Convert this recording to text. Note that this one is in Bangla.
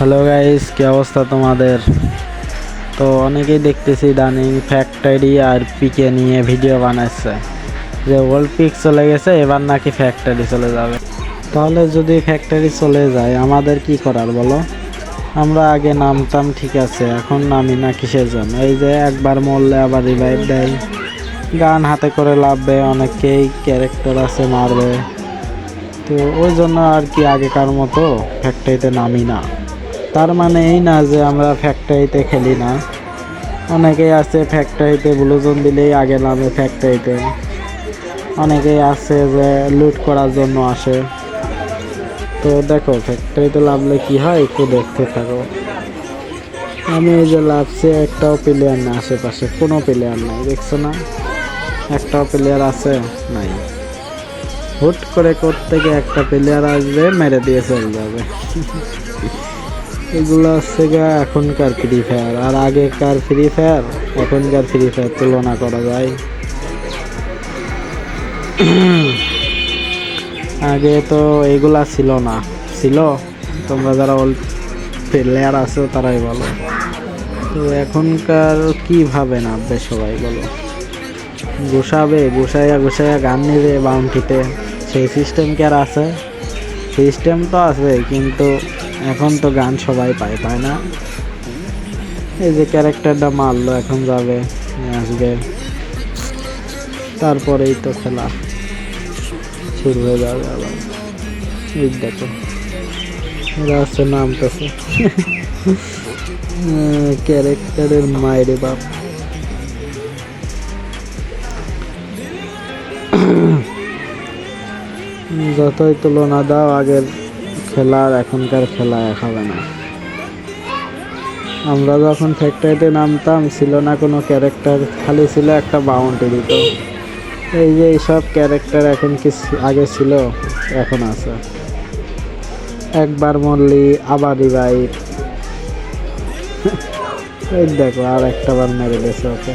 হ্যালো গাইস কি অবস্থা তোমাদের? তো অনেকেই দেখতেছি ইদানিং ফ্যাক্টরি আর পিকে নিয়ে ভিডিও বানাচ্ছে যে ওল্ড পিক চলে গেছে, এবার নাকি ফ্যাক্টরি চলে যাবে। তাহলে যদি ফ্যাক্টরি চলে যায়, আমাদের কি করার বলো? আমরা আগে নামতাম, ঠিক আছে, এখন নামি না কিসের জন্য? এই যে একবার মরলে আবার রিভাইভ দেয়। গান হাতে করে লাভবে, অনেকেই ক্যারেক্টার আছে মারবে। তো ওই জন্য আর কি আগেকার মতো ফ্যাক্টরিতে নামি না। তার মানে এই না যে আমরা ফ্যাক্টরিতে খেলি না। অনেকেই আছে ফ্যাক্টরিতে ব্লুজন দিলেই আগে নামে ফ্যাক্টরিতে অনেকেই আছে যে লুট করার জন্য আসে। তো দেখো ফ্যাক্টরিতে লাভলে কি হয়? একটু দেখতে থাকো। আমি এই যে লাভছি, একটাও প্লেয়ার না আশেপাশে। কোনো প্লেয়ার নাই, দেখছ না? একটাও প্লেয়ার আছে? নাই। হুট করে থেকে একটা প্লেয়ার আসবে, মেরে দিয়ে চলে যাবে। এগুলো হচ্ছে গা এখনকার ফ্রি ফায়ার আর আগেকার ফ্রি ফায়ার এখনকার ফ্রি ফায়ার তুলনা করা যায়। আগে তো এগুলা ছিল না। ছিল, তোমরা যারা ওল্ড প্লেয়ার আছো তারাই বলো। তো এখনকার কীভাবে নামবে সবাই বলো। গুছাবে, গুছাইয়া গুছাইয়া গান নেবে বাউন্টিতে সেই সিস্টেম কি আর আছে? সিস্টেম তো আছে, কিন্তু এখন তো গান সবাই পায় পায় না? এই যে ক্যারেক্টারটা মারলো, এখন যাবে আসবে। তারপরেই তো খেলা শুরু হয়ে যাবে আবার। এই দেখো, এরা আছে নামতেছে। ক্যারেক্টারের মায়েরে বাপ। যতই তুলনা দাও, আগের খেলা আর এখনকার খেলা এক হবে না। আমরা যখন ফ্যাক্টরিতে নামতাম, ছিল না কোনো ক্যারেক্টার খালি ছিল একটা বাউন্টি দিত। এই যে এইসব ক্যারেক্টার এখন কি আগে ছিল, এখন আছে। একবার মরলি, আবার রিভাইভ এই দেখো, আর একটা বার মেরে দিয়েছে ওকে।